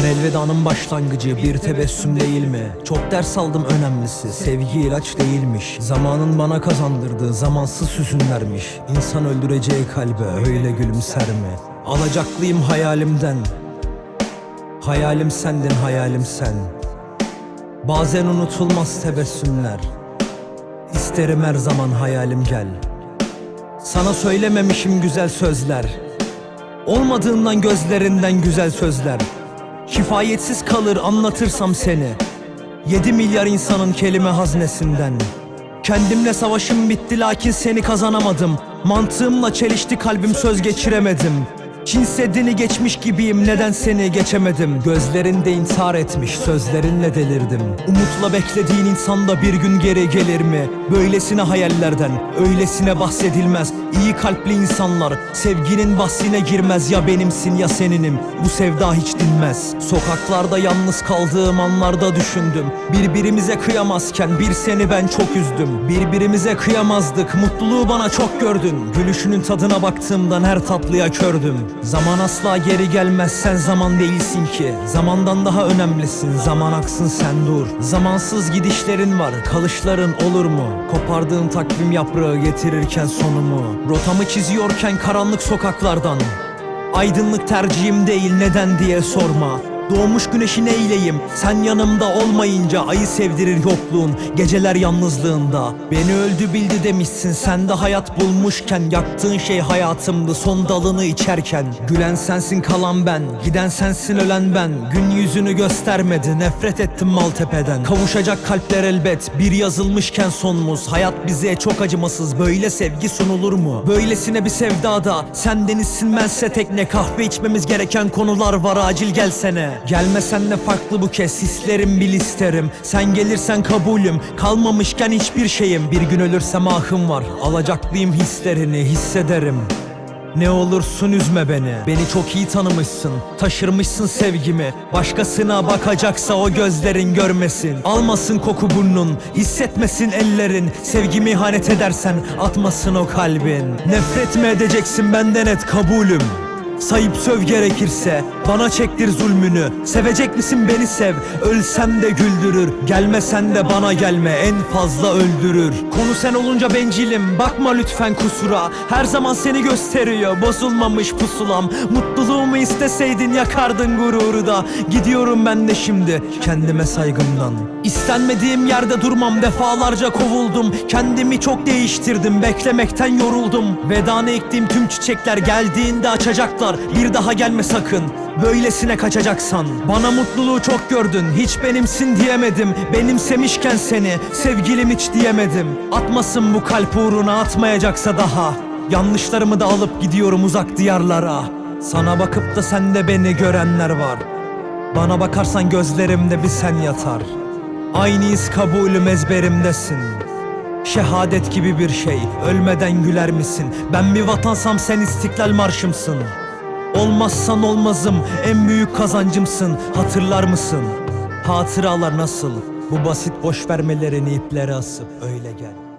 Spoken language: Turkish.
Her elvedanın başlangıcı bir tebessüm değil mi? Çok ders aldım önemlisi Sevgi ilaç değilmiş. Zamanın bana kazandırdığı zamansız hüzünlermiş. İnsan öldüreceği kalbe öyle gülümser mi? Alacaklıyım hayalimden. Hayalim sendin hayalim sen. Bazen unutulmaz tebessümler. İsterim her zaman hayalim gel. Sana söylememişim güzel sözler. Olmadığından gözlerinden güzel sözler Kifayetsiz kalır anlatırsam seni. 7 milyar insanın kelime haznesinden. Kendimle savaşım bitti lakin seni kazanamadım. Mantığımla çelişti kalbim söz geçiremedim. Çin Seddi'ni geçmiş gibiyim neden seni geçemedim? Gözlerinde intihar etmiş sözlerinle delirdim. Umutla beklediğin insan da bir gün geri gelir mi? Böylesine hayallerden öylesine bahsedilmez. İyi kalpli insanlar sevginin bahsine girmez. Ya benimsin ya seninim. Bu sevda hiç dinmez Sokaklarda yalnız kaldığım anlarda düşündüm. Birbirimize kıyamazken bir seni ben çok üzdüm. Birbirimize kıyamazdık mutluluğu bana çok gördün. Gülüşünün tadına baktığımdan her tatlıya kördüm. Zaman asla geri gelmez sen zaman değilsin ki. Zamandan daha önemlisin zaman aksın sen dur. Zamansız gidişlerin var kalışların olur mu? Kopardığın takvim yaprağı getirirken sonumu Rotamı çiziyorken karanlık sokaklardan Aydınlık tercihim değil neden diye sorma Doğmuş güneşi neyleyim? Sen yanımda olmayınca ayı sevdirir yokluğun. Geceler yalnızlığında. Beni öldü bildi demişsin. Sen de hayat bulmuşken Yaktığın şey hayatımdı son dalını içerken. Gülen sensin kalan ben Giden sensin ölen ben. Gün yüzünü göstermedi Nefret ettim Maltepe'den. Kavuşacak kalpler elbet Bir yazılmışken sonumuz Hayat bize çok acımasız Böyle sevgi sunulur mu? Böylesine bir sevdada Sen denizsin bense tekne Kahve içmemiz gereken konular var. Acil gelsene Gelmesen de farklı bu kez Hislerim bil isterim. Sen gelirsen kabulüm Kalmamışken hiçbir şeyim. Bir gün ölürsem ahım var Alacaklıyım hislerini? Hissederim. Ne olursun üzme beni. Beni çok iyi tanımışsın Taşırmışsın sevgimi. Başkasına bakacaksa o gözlerin görmesin. Almasın koku burnun Hissetmesin ellerin. Sevgimi ihanet edersen Atmasın o kalbin. Nefret mi edeceksin benden et kabulüm Sayıp söv gerekirse Bana çektir zulmünü. Sevecek misin beni sev Ölsem de güldürür. Gelmesen de bana gelme En fazla öldürür. Konu sen olunca bencilim Bakma lütfen kusura. Her zaman seni gösteriyor Bozulmamış pusulam. Mutluluğumu isteseydin Yakardın gururu da. Gidiyorum ben de şimdi Kendime saygımdan. İstenmediğim yerde durmam Defalarca kovuldum. Kendimi çok değiştirdim Beklemekten yoruldum. Vedana ektiğim tüm çiçekler Geldiğinde açacaklar Bir daha gelme sakın. Böylesine kaçacaksan Bana mutluluğu çok gördün Hiç benimsin diyemedim. Benimsemişken seni Sevgilim hiç diyemedim. Atmasın bu kalp uğruna atmayacaksa daha. Yanlışlarımı da alıp gidiyorum uzak diyarlara. Sana bakıp da sende beni görenler var. Bana bakarsan gözlerimde bir sen yatar. Aynı iz kabulüm ezberimdesin. Şehadet gibi bir şey Ölmeden güler misin? Ben bir vatansam sen istiklal marşımsın Olmazsan olmazım en büyük kazancımsın Hatırlar mısın? Hatıralar nasıl? Bu basit boş vermelerini iplere asıp öyle gel